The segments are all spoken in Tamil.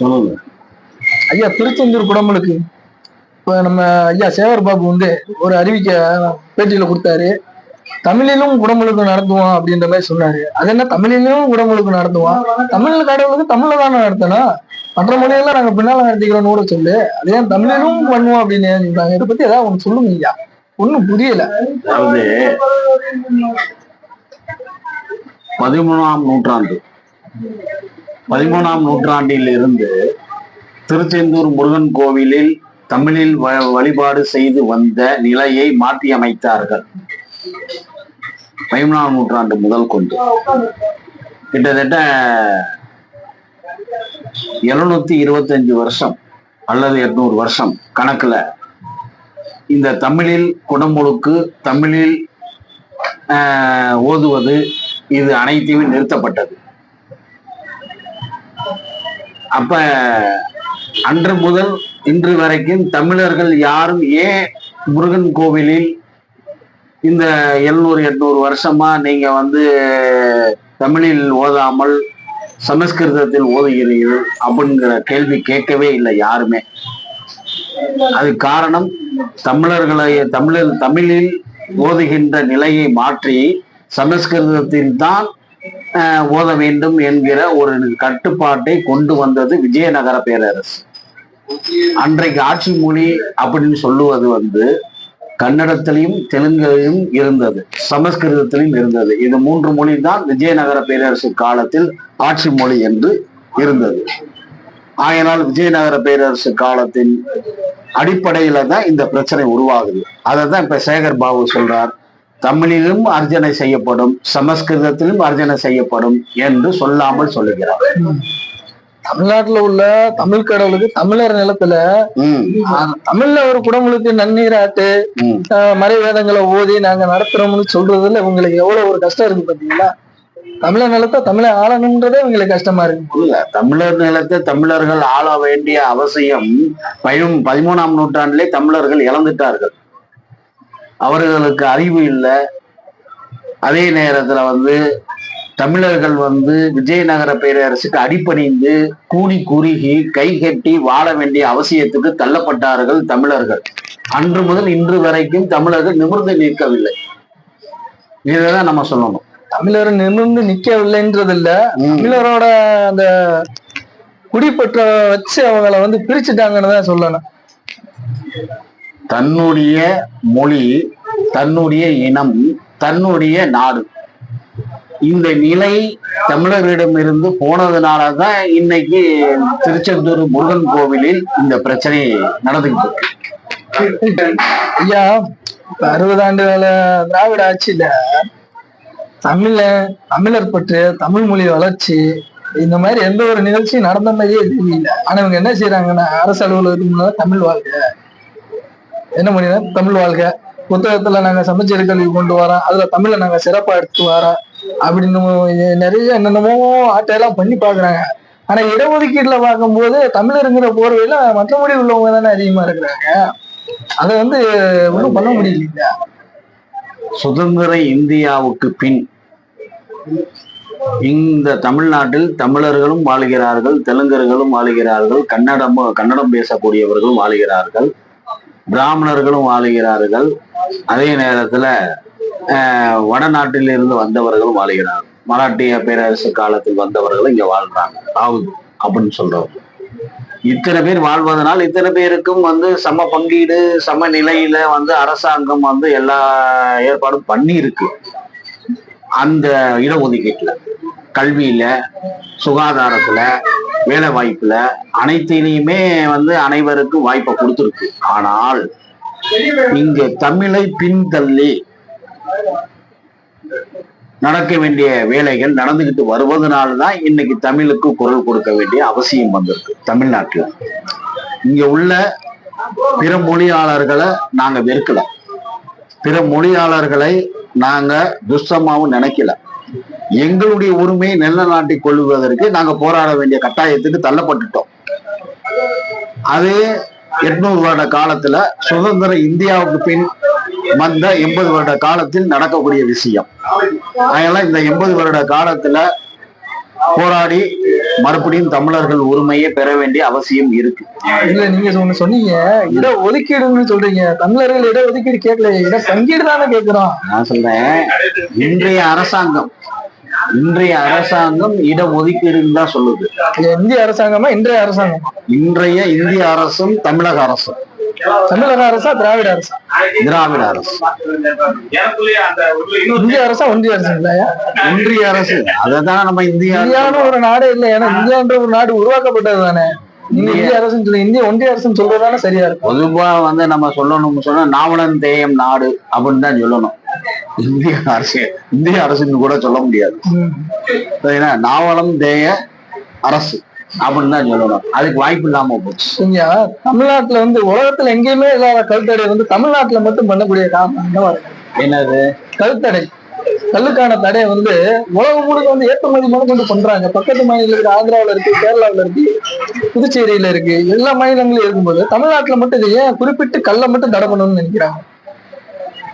சொல்லுங்க. ஐயா திருச்செந்தூர் குடமுழுக்கு. இப்ப நம்ம ஐயா சேகர் பாபு வந்து ஒரு அறிவிக்க பேட்டியில கொடுத்தாரு. தமிழிலும் குடமுழுக்கு நடத்துவோம் அப்படின்ற மாதிரி சொன்னாரு. அது என்ன தமிழிலும் குடமுழுக்கு நடத்துவோம்? தமிழ் கடவுளுக்கு தமிழ்ல தானே நடத்தணும்? மற்ற மொழியெல்லாம் நாங்க பின்னால நடத்திக்கிறோம்னு கூட சொல்லு. அதே தமிழிலும் பண்ணுவோம் அப்படின்னு சொல்றாங்க? இதை பத்தி ஏதாவது ஒண்ணு சொல்லுங்க ஐயா. ஒண்ணும் புரியல. அதாவது பதிமூணாம் நூற்றாண்டு. பதிமூணாம் நூற்றாண்டில் இருந்து திருச்செந்தூர் முருகன் கோவிலில் தமிழில் வ- வழிபாடு செய்து வந்த நிலையை மாற்றி அமைத்தார்கள் பதிமூணாம் நூற்றாண்டு முதல் கொண்டு. கிட்டத்தட்ட எழுநூத்தி இருபத்தஞ்சு வருஷம் அல்லது எட்நூறு வருஷம் கணக்குல இந்த தமிழில் குடமுழுக்கு தமிழில் ஆஹ், ஓதுவது இது அனைத்தையும் நிறுத்தப்பட்டது. அப்ப அன்று முதல் இன்று வரைக்கும் தமிழர்கள் யாரும் ஏன் முருகன் கோவிலில் இந்த எழுநூறு எட்நூறு வருஷமா நீங்க வந்து தமிழில் ஓதாமல் சமஸ்கிருதத்தில் ஓதுகிறீர்கள் அப்படிங்கிற கேள்வி கேட்கவே இல்லை யாருமே. அது காரணம் தமிழர்களை தமிழில் தமிழில் ஓதுகின்ற நிலையை மாற்றி சமஸ்கிருதத்தில் தான் ஓத வேண்டும் என்கிற ஒரு கட்டுப்பாட்டை கொண்டு வந்தது விஜயநகர பேரரசு. அன்றைக்கு ஆட்சி மொழி அப்படின்னு சொல்லுவது வந்து கன்னடத்திலையும் தெலுங்கிலையும் இருந்தது சமஸ்கிருதத்திலையும் இருந்தது. இது மூன்று மொழி தான் விஜயநகர பேரரசு காலத்தில் ஆட்சி மொழி என்று இருந்தது. ஆயினால் விஜயநகர பேரரசு காலத்தின் அடிப்படையில தான் இந்த பிரச்சனை உருவாகுது. அதை தான் இப்ப சேகர் பாபு சொல்றார் தமிழிலும் அர்ஜனை செய்யப்படும் சமஸ்கிருதத்திலும் அர்ஜனை செய்யப்படும் என்று சொல்லாமல் சொல்லுகிறார். தமிழ்நாட்டுல உள்ள தமிழ் கடவுளுக்கு தமிழர் நிலத்துல தமிழ்ல ஒரு குடமுழுக்கு நன்னீராட்டு மறை வேதங்களை ஓதி நாங்க நடத்துறோம்னு சொல்றதுல உங்களுக்கு எவ்வளவு ஒரு கஷ்டம் இருக்கு பாத்தீங்களா? தமிழர் நிலத்தை தமிழை ஆளணுன்றதே உங்களுக்கு கஷ்டமா இருக்கு. இல்ல தமிழர் நிலத்தை தமிழர்கள் ஆள வேண்டிய அவசியம் பயும் பதிமூணாம் நூற்றாண்டிலே தமிழர்கள் இழந்துட்டார்கள். அவர்களுக்கு அறிவு இல்லை. அதே நேரத்துல வந்து தமிழர்கள் வந்து விஜயநகர பேரரசுக்கு அடிபணிந்து கூடி குறுகி கை கட்டி வாழ வேண்டிய அவசியத்துக்கு தள்ளப்பட்டார்கள் தமிழர்கள். அன்று முதல் இன்று வரைக்கும் தமிழர்கள் நிமிர்ந்து நிற்கவில்லை. இதைதான் நம்ம சொல்லணும். தமிழர் நிமிர்ந்து நிக்கவில்லைன்றது இல்ல. தமிழரோட அந்த குடிப்பற்ற வச்சு அவங்கள வந்து பிரிச்சுட்டாங்கன்னு தான் சொல்லணும். தன்னுடைய மொழி தன்னுடைய இனம் தன்னுடைய நாடு. இந்த நிலை தமிழரிடமிருந்து போனதுனாலதான் இன்னைக்கு திருச்செந்தூர் முருகன் கோவிலில் இந்த பிரச்சனை நடந்துகிட்டு இருக்கு. ஐயா இப்ப அறுபது ஆண்டு கால திராவிட ஆட்சியில தமிழ தமிழர் பற்று தமிழ் மொழி வளர்ச்சி இந்த மாதிரி எந்த ஒரு நிகழ்ச்சியும் நடந்த மாதிரியே தெரியல. ஆனா இவங்க என்ன செய்யறாங்கன்னா அரசு அலுவலகத்துக்கு முன்னால தமிழ் வாழ்க்கை என்ன பண்ணினா தமிழ் வாழ்க புத்தகத்துல நாங்க சமச்சீர் கல்வி கொண்டு வரோம். அதுல தமிழை நாங்க சிறப்பா எடுத்து வரோம். அப்படின்னு நிறைய என்னென்னமோ ஆட்டையெல்லாம் பண்ணி பாக்குறாங்க ஆனா இடஒதுக்கீட்டுல பார்க்கும்போது தமிழருங்கிற போர்வையில மற்ற மொழி உள்ளவங்க தானே அதிகமா இருக்கிறாங்க. அதை வந்து ஒண்ணும் பண்ண முடியல சுதந்திர இந்தியாவுக்கு பின் இந்த தமிழ்நாட்டில் தமிழர்களும் வாழ்கிறார்கள் தெலுங்கர்களும் வாழ்கிறார்கள் கன்னடம் கன்னடம் பேசக்கூடியவர்களும் வாழ்கிறார்கள். பிராமணர்களும் வாழுகிறார்கள். அதே நேரத்துல ஆஹ், வடநாட்டில் இருந்து வந்தவர்களும் வாழுகிறார்கள். மராட்டிய பேரரசு காலத்தில் வந்தவர்களும் இங்க வாழ்றாங்க. ராவுத் அப்படின்னு சொல்றவங்க இத்தனை பேர் வாழ்வதனால் இத்தனை பேருக்கும் வந்து சம பங்கீடு சம நிலையில வந்து அரசாங்கம் வந்து எல்லா ஏற்பாடும் பண்ணி இருக்கு அந்த இடஒதுக்கீட்டுல கல்வியில சுகாதாரத்துல வேலை வாய்ப்புல அனைத்திலையுமே வந்து அனைவருக்கும் வாய்ப்பை கொடுத்துருக்கு. ஆனால் இங்க தமிழை பின்தள்ளி நடக்க வேண்டிய வேலைகள் நடந்துகிட்டு வருவதனால்தான் இன்னைக்கு தமிழுக்கு குரல் கொடுக்க வேண்டிய அவசியம் வந்திருக்கு தமிழ்நாட்டுல. இங்க உள்ள பிற மொழியாளர்களை நாங்க வெறுக்கல. பிற மொழியாளர்களை நாங்க துஷ்டமாவும் நினைக்கல. எங்களுடைய உரிமையை நிலநாட்டிக் கொள்வதற்கு நாங்க போராட வேண்டிய கட்டாயத்துக்கு தள்ளப்பட்டுட்டோம். அது எட்நூறு வருட காலத்துல சுதந்திர இந்தியாவுக்கு பின் வந்த எண்பது வருட காலத்தில் நடக்கக்கூடிய விஷயம். அதனால இந்த எண்பது வருட காலத்துல போராடி மறுபடியும் தமிழர்கள் உரிமையை பெற வேண்டிய அவசியம் இருக்கு. இல்ல நீங்க ஒண்ணு சொன்னீங்க. இட ஒதுக்கீடுன்னு சொல்றீங்க. தமிழர்கள் இட ஒதுக்கீடு கேட்கல. இட பங்கீடு தானே கேட்கிறோம். நான் சொல்றேன் இன்றைய அரசாங்கம் இன்றைய அரசாங்கம் இட ஒதுக்கீடுன்னு தான் சொல்லுது. இந்திய அரசாங்கமா இன்றைய அரசாங்கம்? இன்றைய இந்திய அரசும் தமிழக அரசும். தமிழக அரசா திராவிட அரசா? திராவிட அரசு. இந்திய அரசா ஒன்றிய அரசு இல்லையா? ஒன்றிய அரசு. அதைத்தான் நம்ம இந்திய அரசு இந்தியான்னு ஒரு நாடே இல்லை. ஏன்னா இந்தியான்ற ஒரு நாடு உருவாக்கப்பட்டது தானே? இந்திய அரசுன்னு சொல்லி இந்திய ஒன்றிய அரசுன்னு சொல்றதுதானே சரியா இருக்கும்? பொதுவா வந்து நம்ம சொல்லணும்னு சொன்னா நாவலன் தேயம் நாடு அப்படின்னு தான் சொல்லணும். இந்திய அரசு இந்திய அரசுன்னு கூட சொல்ல முடியாது. நாவலம் தேய அரசு. அப்படின்னு தான் சொல்லணும். அதுக்கு வாய்ப்பு இல்லாம போச்சு. தமிழ்நாட்டுல வந்து உலகத்துல எங்கேயுமே இல்லாத கல்தடை வந்து தமிழ்நாட்டுல மட்டும் பண்ணக்கூடிய காரணம் என்னது? கல்தடை. கல்லுக்கான தடையை வந்து உலகம் முழுக்க வந்து ஏற்றுமதி முதல் கொண்டு பண்றாங்க. பக்கத்து மாநிலம் இருக்கு ஆந்திராவுல இருக்கு கேரளாவுல இருக்கு புதுச்சேரியில இருக்கு. எல்லா மாநிலங்களும் இருக்கும்போது தமிழ்நாட்டுல மட்டும் இது ஏன் குறிப்பிட்டு கல்லை மட்டும் தடை பண்ணணும்னு நினைக்கிறாங்க?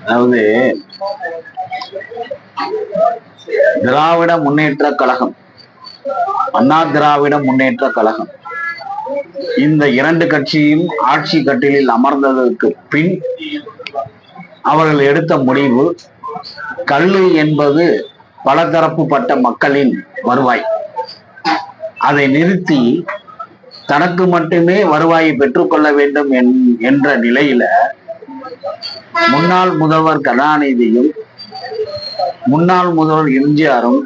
அதாவது திராவிட முன்னேற்ற கழகம். அண்ணா திராவிட முன்னேற்ற கழகம். இந்த இரண்டு கட்சியும் ஆட்சி கட்டிலில் அமர்ந்ததற்கு பின் அவர்கள் எடுத்த முடிவு கல்லு என்பது பலதரப்புப்பட்ட மக்களின் வருவாய். அதை நிறுத்தி தனக்கு மட்டுமே வருவாயை பெற்றுக்கொள்ள வேண்டும் என்ற நிலையில முன்னாள் முதல்வர் கருணாநிதியும் முன்னாள் முதல்வர் எம்ஜிஆரும்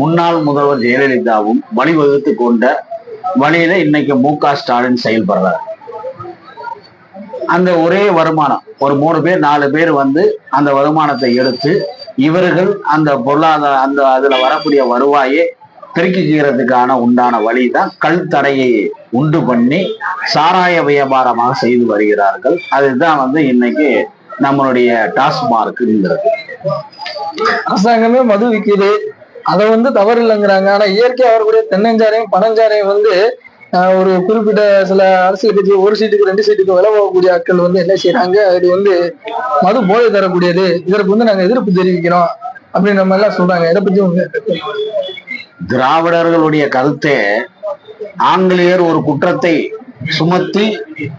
முன்னாள் முதல்வர் ஜெயலலிதாவும் வழிவகுத்து கொண்ட வழியில இன்னைக்கு மு க ஸ்டாலின் செயல்படுறார். அந்த ஒரே வருமானம் ஒரு மூணு பேர் நாலு பேர் வந்து அந்த வருமானத்தை எடுத்து இவர்கள் அந்த பொருளாதார அந்த அதுல வரக்கூடிய வருவாயை பெருக்கிக்கிறதுக்கான உண்டான வழி தான் கல் தடையை உண்டு பண்ணி சாராய வியாபாரமாக செய்து வருகிறார்கள். அதுதான் வந்து இன்னைக்கு நம்மளுடைய டாஸ்மார்க்குங்கிறது அரசாங்கமே மது விக்குது. அதை வந்து தவறு இல்லைங்கிறாங்க ஆனா இயற்கையா வரக்கூடிய தென்னஞ்சாரையும் பனஞ்சாரையும் வந்து ஆஹ், ஒரு குறிப்பிட்ட சில அரசியல் கட்சி ஒரு சீட்டுக்கு ரெண்டு சீட்டுக்கு விலை போகக்கூடிய ஆட்கள் வந்து என்ன செய்யறாங்க இது வந்து மது போதை தரக்கூடியது. இதற்கு வந்து நாங்க எதிர்ப்பு தெரிவிக்கிறோம் அப்படின்ற மாதிரி எல்லாம் சொல்றாங்க. இதை பத்தி உங்க திராவிடர்களுடைய கருத்தே ஆங்கிலேயர் ஒரு குற்றத்தை சுமத்தி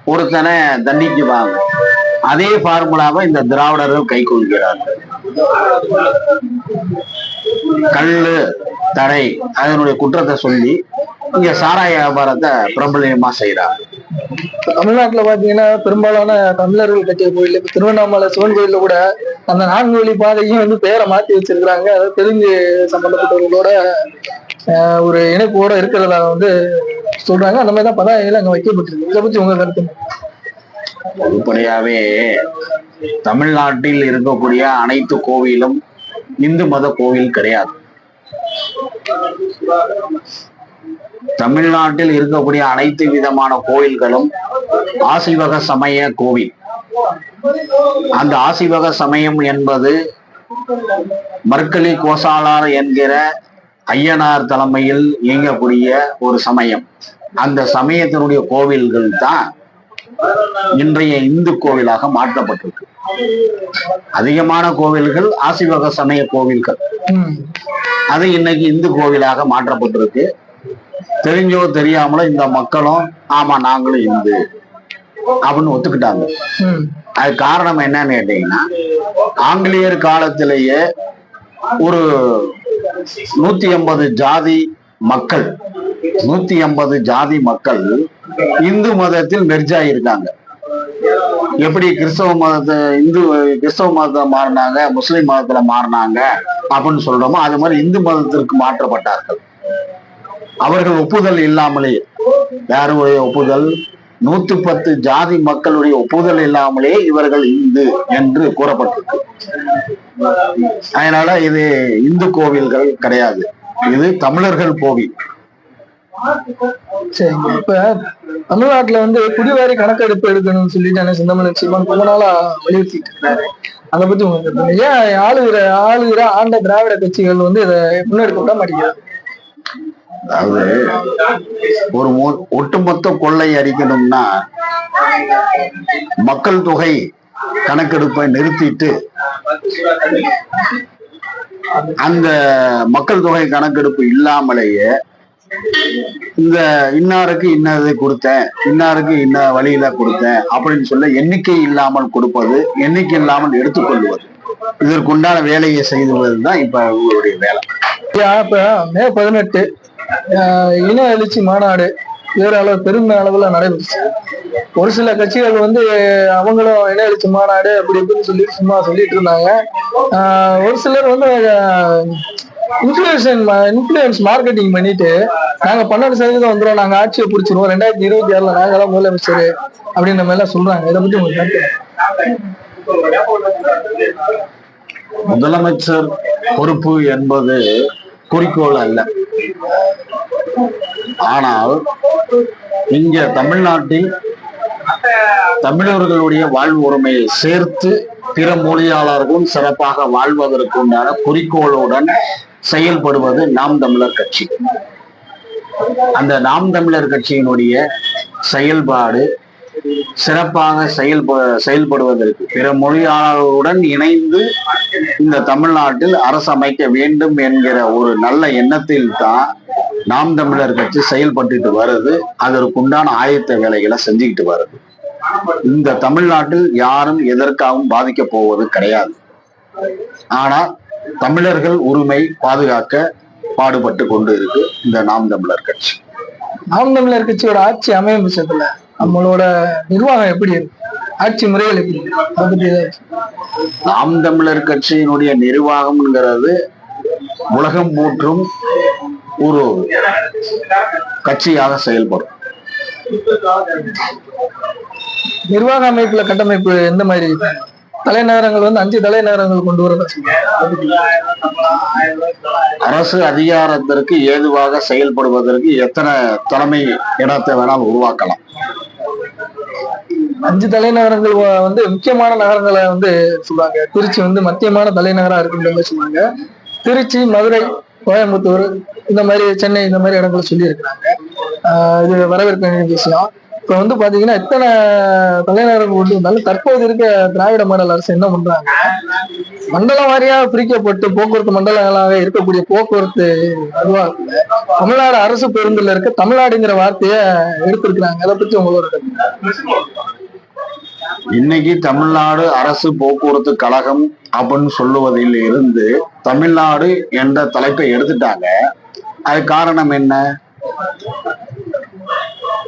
ஒருத்தனை தண்டிக்குவாங்க. அதே பார்முலாவை இந்த திராவிடர்கள் கை கொள்கிறார்கள். கல்லு தடை அதனுடைய குற்றத்தை சொல்லி இங்க சாராய வியாபாரத்தை பிரபலியமா செய்யறாங்க தமிழ்நாட்டுல பாத்தீங்கன்னா பெரும்பாலான தமிழர்கள் கட்டிய கோயில் இப்ப திருவண்ணாமலை சிவன் கோயில்ல கூட அந்த நான்கு வழி பாதையும் வந்து பேரை மாத்தி வச்சிருக்கிறாங்க. அதாவது தெலுங்கு சம்பந்தப்பட்டவர்களோட ஒரு இணைப்போட இருக்கிறதா வந்து சொல்றாங்க. அந்த மாதிரி தான் பதாகைகள் அங்க வைக்கப்பட்டிருக்கு. இதை பத்தி உங்க கருத்து? பொதுப்படையாவே தமிழ்நாட்டில் இருக்கக்கூடிய அனைத்து கோவிலும் இந்து மத கோவில் கிடையாது. தமிழ்நாட்டில் இருக்கக்கூடிய அனைத்து விதமான கோயில்களும் ஆசிவக சமய கோவில். அந்த ஆசிவக சமயம் என்பது மர்க்கலி கோசாலார் என்கிற ஐயனார் தலைமையில் இயங்கக்கூடிய ஒரு சமயம். அந்த சமயத்தினுடைய கோவில்கள் தான் இன்றைய இந்து கோவிலாக மாற்றப்பட்டிருக்கு. அதிகமான கோவில்கள் ஆசிவக சமய கோவில்கள். அது இன்னைக்கு இந்து கோவிலாக மாற்றப்பட்டிருக்கு. தெரிஞ்சோ தெரியாமலோ இந்த மக்களும் ஆமா நாங்களும் இந்து அப்படின்னு ஒத்துக்கிட்டாங்க. அது காரணம் என்னன்னு கேட்டீங்கன்னா ஆங்கிலேயர் காலத்திலேயே ஒரு நூத்தி எண்பது ஜாதி மக்கள் நூத்தி எண்பது ஜாதி மக்கள் இந்து மதத்தில் மெர்ஜாயிருக்காங்க எப்படி கிறிஸ்தவ மதத்தை இந்து கிறிஸ்தவ மதத்தை மாறினாங்க முஸ்லிம் மதத்துல மாறினாங்க அப்படின்னு சொல்றோமோ அது மாதிரி இந்து மதத்திற்கு மாற்றப்பட்டார்கள். அவர்கள் ஒப்புதல் இல்லாமலே யாருடைய ஒப்புதல்? நூத்தி பத்து ஜாதி மக்களுடைய ஒப்புதல் இல்லாமலே இவர்கள் இந்து என்று கூறப்பட்டிருக்கு. அதனால இது இந்து கோவில்கள் கிடையாது. இது தமிழர்கள் கோவில். சரிங்க இப்ப தமிழ்நாட்டுல வந்து குடிவாரி கணக்கெடுப்பு எடுக்கணும்னு சொல்லிட்டு என்ன சிந்தமலன் சீமான் ரொம்ப நாளா வலியுறுத்திட்டு இருந்தாரு. அதை பத்தி உங்க ஏன் ஆளுகிற ஆளுகிற ஆண்ட திராவிட கட்சிகள் வந்து இதை முன்னெடுக்க விட மாட்டேங்குது? அதாவது ஒரு ஒட்டுமொத்த கொள்ளை அடிக்கணும்னா மக்கள் தொகை கணக்கெடுப்பை நிறுத்திட்டு அந்த மக்கள் தொகை கணக்கெடுப்பு இல்லாமலேயே இந்த இன்னாருக்கு இன்னது கொடுத்தேன் இன்னாருக்கு இன்ன வழியில கொடுத்தேன் அப்படின்னு சொல்ல எண்ணிக்கை இல்லாமல் கொடுப்பது எண்ணிக்கை இல்லாமல் எடுத்துக்கொள்வது. இதற்குண்டான வேலையை செய்துவது தான் இப்ப உங்களுடைய வேலை. இப்ப மே பதினெட்டு இன எழுச்சி மாநாடு வேற அளவு பெரும் அளவுல நடைபெற்றுச்சு ஒரு சில கட்சிகள் வந்து அவங்களும் இன எழுச்சி மாநாடு அப்படி இப்படின்னு சொல்லி சும்மா சொல்லிட்டு இருந்தாங்க. ஆஹ், ஒரு சிலர் வந்து இன்ஃபுளுசன் இன்ஃபுளுன்ஸ் மார்க்கெட்டிங் பண்ணிட்டு நாங்க பன்னெண்டு சதவீதம் வந்துடும் நாங்க ஆட்சியை பிடிச்சிருவோம். ரெண்டாயிரத்தி இருபத்தி ஆறுல தான் முதலமைச்சர் அப்படின்ற மாதிரி எல்லாம் சொல்றாங்க. இதை பத்தி உங்களுக்கு முதலமைச்சர் பொறுப்பு என்பது குறிக்கோள் அல்ல. ஆனால் இங்க தமிழ்நாட்டில் தமிழர்களுடைய வாழ்வு உரிமையை சேர்த்து பிற மொழியாளர்களும் சிறப்பாக வாழ்வதற்குண்டான குறிக்கோளுடன் செயல்படுவது நாம் தமிழர் கட்சி. அந்த நாம் தமிழர் கட்சியினுடைய செயல்பாடு சிறப்பாக செயல்ப செயல்படுவதற்கு பிற மொழியாளர்களுடன் இணைந்து இந்த தமிழ்நாட்டில் அரசு அமைக்க வேண்டும் என்கிற ஒரு நல்ல எண்ணத்தில் தான் நாம் தமிழர் கட்சி செயல்பட்டுட்டு வருது. அதற்குண்டான ஆயத்த வேலைகளை செஞ்சுக்கிட்டு வருது. இந்த தமிழ்நாட்டில் யாரும் எதற்காகவும் பாதிக்க போவது கிடையாது. ஆனா தமிழர்கள் உரிமை பாதுகாக்க பாடுபட்டு கொண்டு இருக்கு இந்த நாம் தமிழர் கட்சி. நாம் தமிழர் கட்சியோட ஆட்சி அமையும் பட்சத்துல நம்மளோட நிர்வாகம் எப்படி இருக்கு? ஆட்சி முறைகள் எப்படி இருக்கு? நாம் தமிழர் கட்சியினுடைய நிர்வாகம்ங்கிறது உலகம் போற்றும் ஒரு கட்சியாக செயல்படும். நிர்வாக அமைப்புல கட்டமைப்பு எந்த மாதிரி? தலைநகரங்கள் வந்து அஞ்சு தலைநகரங்கள் கொண்டு வர அரசு அதிகாரத்திற்கு ஏதுவாக செயல்படுவதற்கு எத்தனை தலைமை இடத்தை வேணாலும் உருவாக்கலாம். அஞ்சு தலைநகரங்கள் வந்து முக்கியமான நகரங்களை வந்து சொல்லுவாங்க. திருச்சி வந்து மத்தியமான தலைநகரா இருக்குன்ற சொல்லுவாங்க. திருச்சி மதுரை கோயம்புத்தூர் இந்த மாதிரி சென்னை இந்த மாதிரி இடங்களை சொல்லி இருக்கிறாங்க இது வரவேற்க வேண்டிய விஷயம் இப்ப வந்து பாத்தீங்கன்னா எத்தனை தலைநகரங்கள் கொண்டு வந்தாலும் தற்போது இருக்க திராவிட மாடல் அரசு என்ன பண்றாங்க? மண்டலம் வாரியா பிரிக்கப்பட்டு போக்குவரத்து மண்டலங்களாக இருக்கக்கூடிய போக்குவரத்து அதுவா தமிழ்நாடு அரசு பேருந்துல இருக்க தமிழ்நாடுங்கிற வார்த்தைய எடுத்திருக்கிறாங்க. அதை பத்தி உங்களோட இன்னைக்கு தமிழ்நாடு அரசு போக்குவரத்து கழகம் அப்படின்னு சொல்லுவதில் இருந்து தமிழ்நாடு என்ற தலைப்பை எடுத்துட்டாங்க. அது காரணம் என்ன?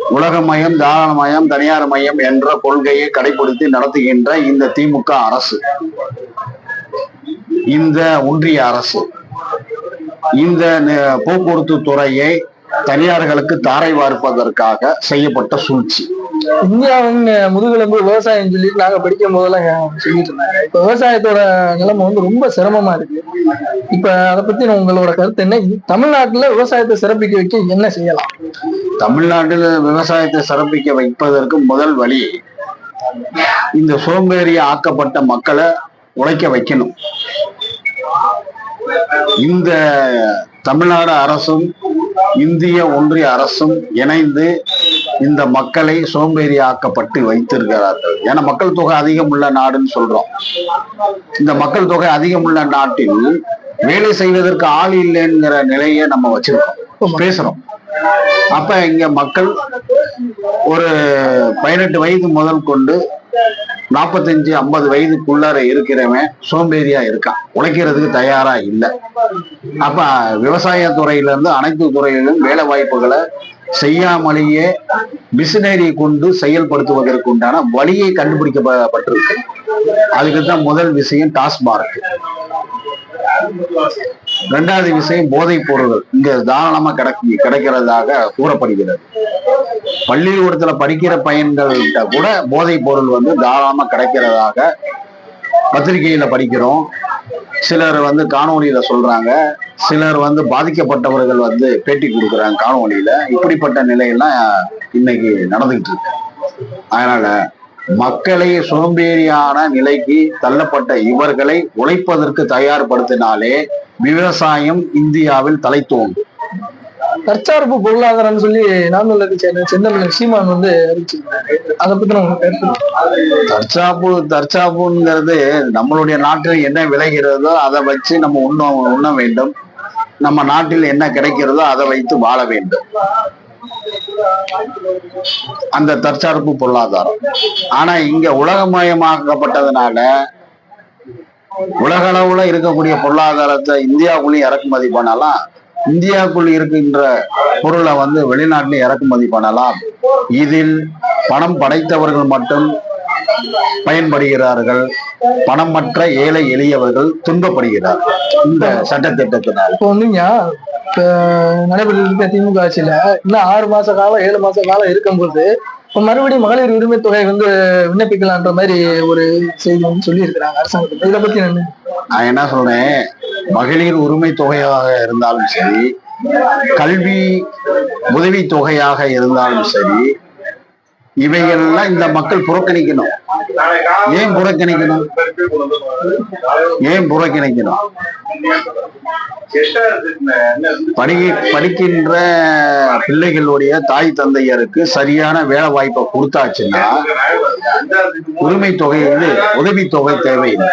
உலகமயம் தாராளமயம் தனியார் மயம் என்ற கொள்கையை கடைபிடித்து நடத்துகின்ற இந்த திமுக அரசு. இந்த ஒன்றிய அரசு. இந்த போக்குவரத்து துறையை தனியார்களுக்கு தாரை வார்ப்பதற்காக செய்யப்பட்ட சூழ்ச்சி. இந்தியாவின் முதுகெலும்பு விவசாயம் சொல்லிட்டு நாங்க படிக்கும் போதெல்லாம் சொல்லிட்டு இருந்தாங்க. இப்ப விவசாயத்தோட நிலைமை வந்து ரொம்ப சிரமமா இருக்கு. இப்ப அதை பத்தி உங்களோட கருத்து என்ன? தமிழ்நாட்டுல விவசாயத்தை சிறப்பிக்க வைக்க என்ன செய்யலாம்? தமிழ்நாட்டில் விவசாயத்தை சிறப்பிக்க வைப்பதற்கு முதல் வழி இந்த சோம்பேறிய ஆக்கப்பட்ட மக்களை உழைக்க வைக்கணும். இந்த தமிழ்நாடு அரசும் இந்திய ஒன்றிய அரசும் இணைந்து இந்த மக்களை சோம்பேறி ஆக்கப்பட்டு வைத்திருக்கிறார்கள். ஏன்னா மக்கள் தொகை அதிகம் உள்ள நாடுன்னு சொல்றோம். இந்த மக்கள் தொகை அதிகம் உள்ள நாட்டில் வேலை செய்வதற்கு ஆள் இல்லைங்கிற நிலையை நம்ம வச்சிருக்கோம். பேசுறோம். அப்ப இங்க மக்கள் ஒரு பதினெட்டு வயது முதல் கொண்டு நாற்பத்தஞ்சு ஐம்பது வயதுக்குள்ளார இருக்கிறவன் சோம்பேறியா இருக்கான். உழைக்கிறதுக்கு தயாரா இல்லை. அப்ப விவசாய துறையில இருந்து அனைத்து துறையிலும் வேலை வாய்ப்புகளை செய்யாமலேயே மிஷினரி கொண்டு செயல்படுத்துவதற்கு உண்டான வழியை கண்டுபிடிக்கப்பட்டிருக்கு. அதுக்கு தான் முதல் விஷயம் டாஸ்மார்க். ரெண்டாவது விஷயம் போதைப் பொருள்கள் இங்க தாராளமா கிடைக்க கிடைக்கிறதாக கூறப்படுகிறது. பள்ளிக்கூடத்துல படிக்கிற பையன்கள்கிட்ட கூட போதைப் பொருள் வந்து தாராளமா கிடைக்கிறதாக பத்திரிகையில படிக்கிறோம். சிலர் வந்து காணொலியில சொல்றாங்க. சிலர் வந்து பாதிக்கப்பட்டவர்கள் வந்து பேட்டி கொடுக்குறாங்க காணொலியில இப்படிப்பட்ட நிலையெல்லாம் இன்னைக்கு நடந்துகிட்டு இருக்கு. அதனால மக்களை சோம்பேறியான நிலைக்கு தள்ளப்பட்ட இவர்களை உழைப்பதற்கு தயார்படுத்தினாலே விவசாயம் இந்தியாவில் தலை தோங்கும் தற்சார்பு பொருளாதாரம்னு சொல்லி நாம் தமிழருக்கு சேர்ந்த செந்தமிழர் சீமான் வந்து அதை பத்தி நம்ம தற்சாப்பு தற்சாப்புங்கிறது நம்மளுடைய நாட்டில் என்ன விளைகிறதோ அதை வச்சு நம்ம உண்ண உண்ண வேண்டும். நம்ம நாட்டில் என்ன கிடைக்கிறதோ அதை வைத்து வாழ வேண்டும். அந்த தற்சார்பு பொருளாதாரம். ஆனா இங்க உலகமயமாக்கப்பட்டதுனால உலக அளவுல இருக்கக்கூடிய பொருளாதாரத்தை இந்தியாவுக்குள்ளேயும் இறக்குமதி பண்ணலாம். இந்தியாவுக்குள் இருக்கின்ற பொருளை வந்து வெளிநாட்டில் இறக்குமதி பண்ணலாம். இதில் பணம் படைத்தவர்கள் மட்டும் பயன்படுகிறார்கள். பணமற்ற ஏழை எளியவர்கள் துன்பப்படுகிறார்கள் இந்த சட்டத்திட்டத்தினால். இப்போ வந்துங்க இப்ப நடைபெற்று இருக்க திமுக ஆட்சியில இன்னும் ஆறு மாச காலம் ஏழு மாச காலம் இருக்கும்போது இப்ப மறுபடியும் மகளிர் உரிமை தொகை வந்து விண்ணப்பிக்கலான்ற மாதிரி ஒரு செய்தி வந்து சொல்லி இருக்கிறாங்க அரசாங்கத்துல இதை பத்தி என்ன? நான் என்ன சொல்றேன்? மகளிர் உரிமை தொகையாக இருந்தாலும் சரி கல்வி உதவி தொகையாக இருந்தாலும் சரி இவையெல்லாம் இந்த மக்கள் புறக்கணிக்கணும். ஏன் புறக்கணிக்கணும்? ஏன் புறக்கணிக்கணும்? படி படிக்கின்ற பிள்ளைகளுடைய தாய் தந்தையருக்கு சரியான வேலை வாய்ப்பை கொடுத்தாச்சுன்னா உரிமை தொகை வந்து உதவி தொகை தேவையில்லை.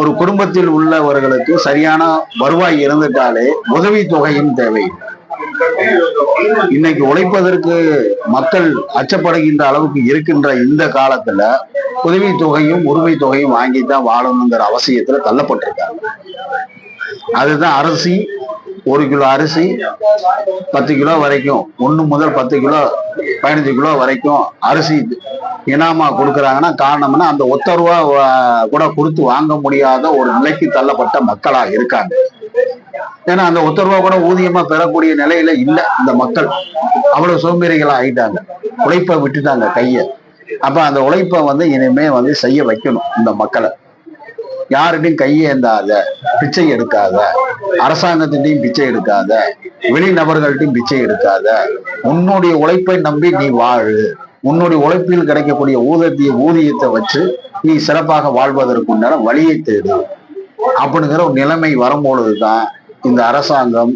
ஒரு குடும்பத்தில் உள்ளவர்களுக்கு சரியான வருவாய் இருந்துட்டாலே உதவி தொகையும் தேவையில்லை. இன்னைக்கு உழைப்பதற்கு மக்கள் அச்சப்படுகின்ற அளவுக்கு இருக்கின்ற இந்த காலத்துல உதவி தொகையும் உரிமை தொகையும் வாங்கித்தான் வாழணுங்கிற அவசியத்துல தள்ளப்பட்டிருக்காங்க. அதுதான் அரிசி ஒரு கிலோ அரிசி பத்து கிலோ வரைக்கும். ஒண்ணு முதல் பத்து கிலோ பதினஞ்சு கிலோ வரைக்கும் அரிசி இனாமா கொடுக்குறாங்கன்னா காரணம்னா அந்த ஒத்த ரூபா கூட கொடுத்து வாங்க முடியாத ஒரு நிலைக்கு தள்ளப்பட்ட மக்களா இருக்காங்க. ஏன்னா அந்த ஒத்த ரூபா கூட ஊதியமா பெறக்கூடிய நிலையில இல்ல இந்த மக்கள். அவ்வளவு சோம்பேறிகளா ஆயிட்டாங்க. உழைப்பை விட்டுட்டாங்க கையை. அப்ப அந்த உழைப்பை வந்து இனிமே வந்து செய்ய வைக்கணும் இந்த மக்களை. யார்கிட்டையும் கையேந்தாத பிச்சை எடுக்காத அரசாங்கத்திட்டையும் பிச்சை எடுக்காத வெளிநபர்கள்ட்டையும் பிச்சை எடுக்காத உன்னுடைய உழைப்பை நம்பி நீ வாழு. உன்னுடைய உழைப்பில் கிடைக்கக்கூடிய ஊதிய ஊதியத்தை வச்சு நீ சிறப்பாக வாழ்வதற்குண்டான வழியை தேடு. அப்படிங்கிற ஒரு நிலைமை வரும்பொழுதுதான் இந்த அரசாங்கம்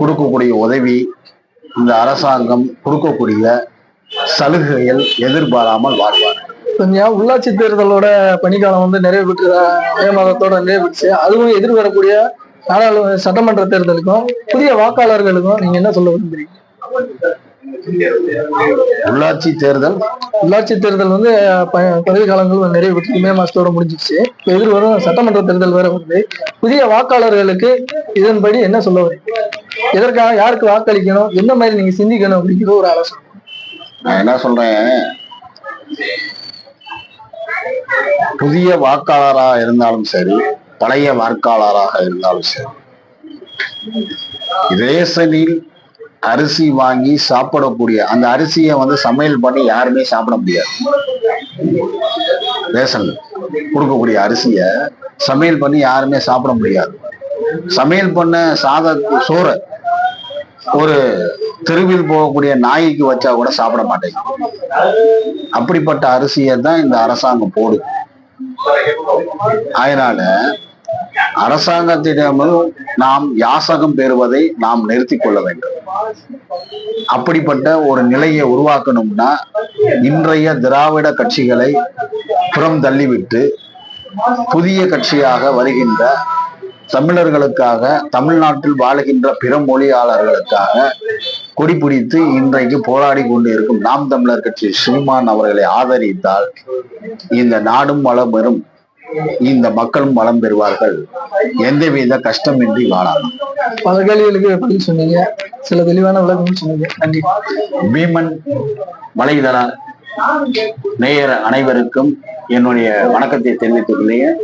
கொடுக்கக்கூடிய உதவி இந்த அரசாங்கம் கொடுக்கக்கூடிய சலுகைகள் எதிர்பாராமல் வாழ்வார் கொஞ்சம் உள்ளாட்சி தேர்தலோட பணிக்காலம் வந்து நிறைவு பெற்று மே மாதத்தோட நிறைவு பெற்றுச்சு அதுவும் எதிர்வரக்கூடிய நாடாளுமன்ற சட்டமன்ற தேர்தலுக்கும் புதிய வாக்காளர்களுக்கும் நீங்க என்ன சொல்ல விரும்புறீங்க? உள்ளாட்சி தேர்தல்? உள்ளாட்சி தேர்தல் வந்து பதவி காலங்கள் நிறைவு பெற்று மே மாசத்தோட முடிஞ்சிச்சு இப்ப எதிர்வரும் சட்டமன்ற தேர்தல் வேற வருது. புதிய வாக்காளர்களுக்கு இதன்படி என்ன சொல்ல வரீங்க எதற்காக யாருக்கு வாக்களிக்கணும்? என்ன மாதிரி நீங்க சிந்திக்கணும் அப்படிங்கிற ஒரு ஆலோசனை. நான் என்ன சொல்றேன்? புதிய வாக்காளராக இருந்தாலும் சரி பழைய வாக்காளராக இருந்தாலும் சரி. ரேசனில் அரிசி வாங்கி சாப்பிடக்கூடிய அந்த அரிசியை வந்து சமையல் பண்ணி யாருமே சாப்பிட முடியாது. ரேசன் கொடுக்கக்கூடிய அரிசியை சமையல் பண்ணி யாருமே சாப்பிட முடியாது. சமையல் பண்ண சாத சோறை ஒரு தெருவில் போகக்கூடிய நாய்க்கு வச்சா கூட சாப்பிட மாட்டேங்குது அப்படிப்பட்ட அரிசியை தான் இந்த அரசாங்கம் போடுது அதனால அரசாங்கத்திடமும் நாம் யாசகம் பெறுவதை நாம் நிறுத்தி கொள்ள வேண்டும். அப்படிப்பட்ட ஒரு நிலையை உருவாக்கணும்னா இன்றைய திராவிட கட்சிகளை புறம் தள்ளிவிட்டு புதிய கட்சியாக வருகின்ற தமிழர்களுக்காக தமிழ்நாட்டில் வாழுகின்ற பிற மொழியாளர்களுக்காக கொடி பிடித்து இன்றைக்கு போராடி கொண்டு இருக்கும் நாம் தமிழர் கட்சி ஸ்ரீமான் அவர்களை ஆதரித்தால் இந்த நாடும் வளம் பெறும் இந்த மக்களும் வளம் பெறுவார்கள். எந்தவித கஷ்டமின்றி வாழலாம். பல கேள்விகளுக்கு பதில் சொன்னீங்க. சில தெளிவான விளக்கமும் சொன்னீங்க. நன்றி. பீமன் வலைதள நேயர் அனைவருக்கும் என்னுடைய வணக்கத்தை தெரிவித்துக் கொள்கிறேன்.